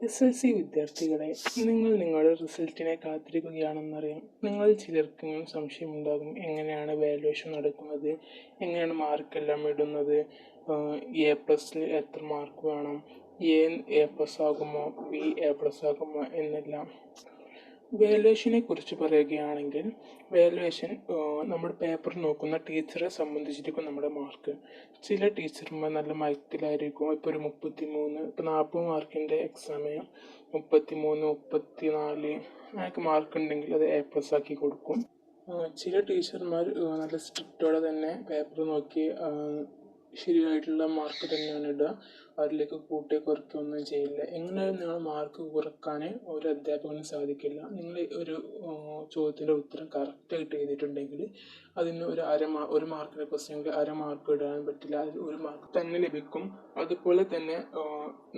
S L C വിദ്യാർത്ഥികളെ നിങ്ങൾ നിങ്ങളുടെ റിസൾട്ടിനെ കാത്തിരിക്കുകയാണെന്നറിയാം. നിങ്ങൾ ചിലർക്കെങ്കിലും സംശയമുണ്ടാകും എങ്ങനെയാണ് വാലുവേഷൻ നടക്കുന്നത് എങ്ങനെയാണ് മാർക്കെല്ലാം ഇടുന്നത് എ പ്ലസിൽ എത്ര മാർക്ക് വേണം എ എ പ്ലസ് ആകുമോ ബി എ പ്ലസ് ആകുമോ എന്നെല്ലാം. വാല്യുവേഷനെ കുറിച്ച് പറയുകയാണെങ്കിൽ വാലുവേഷൻ നമ്മുടെ പേപ്പർ നോക്കുന്ന ടീച്ചറെ സംബന്ധിച്ചിരിക്കും നമ്മുടെ മാർക്ക് ചില ടീച്ചർമാർ നല്ല മാർക്കിലായിരിക്കും ഇപ്പോൾ ഒരു മുപ്പത്തി മൂന്ന് ഇപ്പോൾ നാൽപ്പത് മാർക്കിന്റെ എക്സാമിന് മുപ്പത്തി മൂന്ന് മുപ്പത്തി നാല് അങ്ങനെയൊക്കെ മാർക്ക് ഉണ്ടെങ്കിൽ അത് എ പ്ലസ് ആക്കി കൊടുക്കും. ചില ടീച്ചർമാർ നല്ല സ്ട്രിക്റ്റോടെ തന്നെ പേപ്പർ നോക്കി ശരിയായിട്ടുള്ള മാർക്ക് തന്നെയാണ് ഇടുക. അതിലേക്ക് കൂട്ടി കുറയ്ക്കുക ഒന്നും ചെയ്യില്ല. എങ്ങനെയാലും നിങ്ങൾ മാർക്ക് കുറയ്ക്കാൻ ഒരു അധ്യാപകന് സാധിക്കില്ല? നിങ്ങൾ ഒരു ചോദ്യത്തിന്റെ ഉത്തരം കറക്റ്റായിട്ട് എഴുതിയിട്ടുണ്ടെങ്കിൽ അതിന് ഒരു അര മാ ഒരു മാർക്കിന്റെ ക്വസ്റ്റ്യനിൽ അര മാർക്ക് ഇടാൻ പറ്റില്ല. അതിൽ ഒരു മാർക്ക് തന്നെ ലഭിക്കും. അതുപോലെ തന്നെ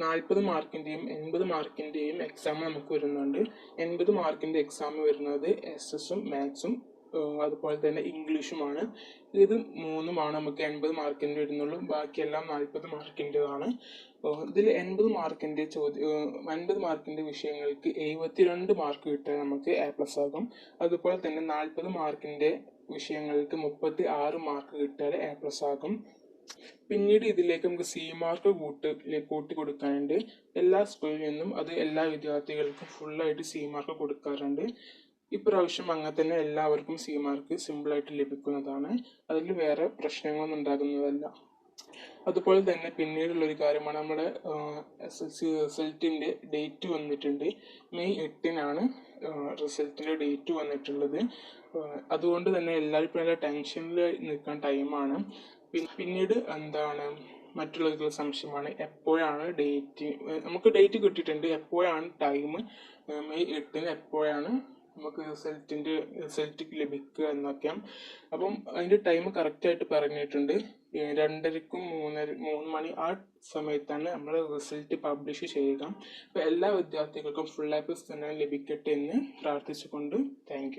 നാൽപ്പത് മാർക്കിന്റെയും എൺപത് മാർക്കിന്റെയും എക്സാം നമുക്ക് വരുന്നുണ്ട്. എൺപത് മാർക്കിന്റെ എക്സാം വരുന്നത് എസ് എസും മാത്സും അതുപോലെ തന്നെ ഇംഗ്ലീഷുമാണ്. ഇത് മൂന്നുമാണ് നമുക്ക് എൺപത് മാർക്കിന്റെ വരുന്നുള്ളൂ. ബാക്കിയെല്ലാം നാൽപ്പത് മാർക്കിന്റെതാണ്. ഇതിൽ എൺപത് മാർക്കിന്റെ ചോദ്യ അൻപത് മാർക്കിന്റെ വിഷയങ്ങൾക്ക് എഴുപത്തിരണ്ട് മാർക്ക് കിട്ടിയാൽ നമുക്ക് എ പ്ലസ് ആകും അതുപോലെ തന്നെ നാൽപ്പത് മാർക്കിന്റെ വിഷയങ്ങൾക്ക് മുപ്പത്തി ആറ് മാർക്ക് കിട്ടിയാൽ എ പ്ലസ് ആകും പിന്നീട് ഇതിലേക്ക് നമുക്ക് സി മാർക്ക് കൂട്ട് കൂട്ടി കൊടുക്കാനുണ്ട്. എല്ലാ സ്കൂളിൽ നിന്നും അത് എല്ലാ വിദ്യാർത്ഥികൾക്കും ഫുള്ളായിട്ട് സി മാർക്ക് കൊടുക്കാറുണ്ട്. ഇപ്രാവശ്യം അങ്ങനെ തന്നെ എല്ലാവർക്കും സി മാർക്ക് സിമ്പിളായിട്ട് ലഭിക്കുന്നതാണ്. അതിൽ വേറെ പ്രശ്നങ്ങളൊന്നും ഉണ്ടാകുന്നതല്ല. അതുപോലെ തന്നെ പിന്നീടുള്ള ഒരു കാര്യമാണ് നമ്മുടെ എസ് എൽ സി റിസൾട്ടിന്റെ ഡേറ്റ് വന്നിട്ടുണ്ട്. മെയ് എട്ടിനാണ് റിസൾട്ടിന്റെ ഡേറ്റ് വന്നിട്ടുള്ളത്. അതുകൊണ്ട് തന്നെ ഇപ്പോൾ നല്ല ടെൻഷനിൽ നിൽക്കാൻ ടൈമാണ് പിന്നീട് എന്താണ്? മറ്റുള്ളവർക്കുള്ള സംശയമാണ്. എപ്പോഴാണ് ഡേറ്റ് നമുക്ക് ഡേറ്റ് കിട്ടിയിട്ടുണ്ട്. എപ്പോഴാണ് ടൈം മെയ് എട്ടിന് എപ്പോഴാണ് നമുക്ക് റിസൾട്ടിന്റെ റിസൾട്ട് ലഭിക്കുക എന്നൊക്കെ. അപ്പം അതിന്റെ ടൈം കറക്റ്റായിട്ട് പറഞ്ഞിട്ടുണ്ട്. രണ്ടരക്കും മൂന്നര മൂന്ന് മണി ആ സമയത്താണ് നമ്മൾ റിസൾട്ട് പബ്ലിഷ് ചെയ്യുക. അപ്പോൾ എല്ലാ വിദ്യാർത്ഥികൾക്കും ഫുൾ എ പ്ലസ് തന്നെ ലഭിക്കട്ടെ എന്ന് പ്രാർത്ഥിച്ചുകൊണ്ട് താങ്ക്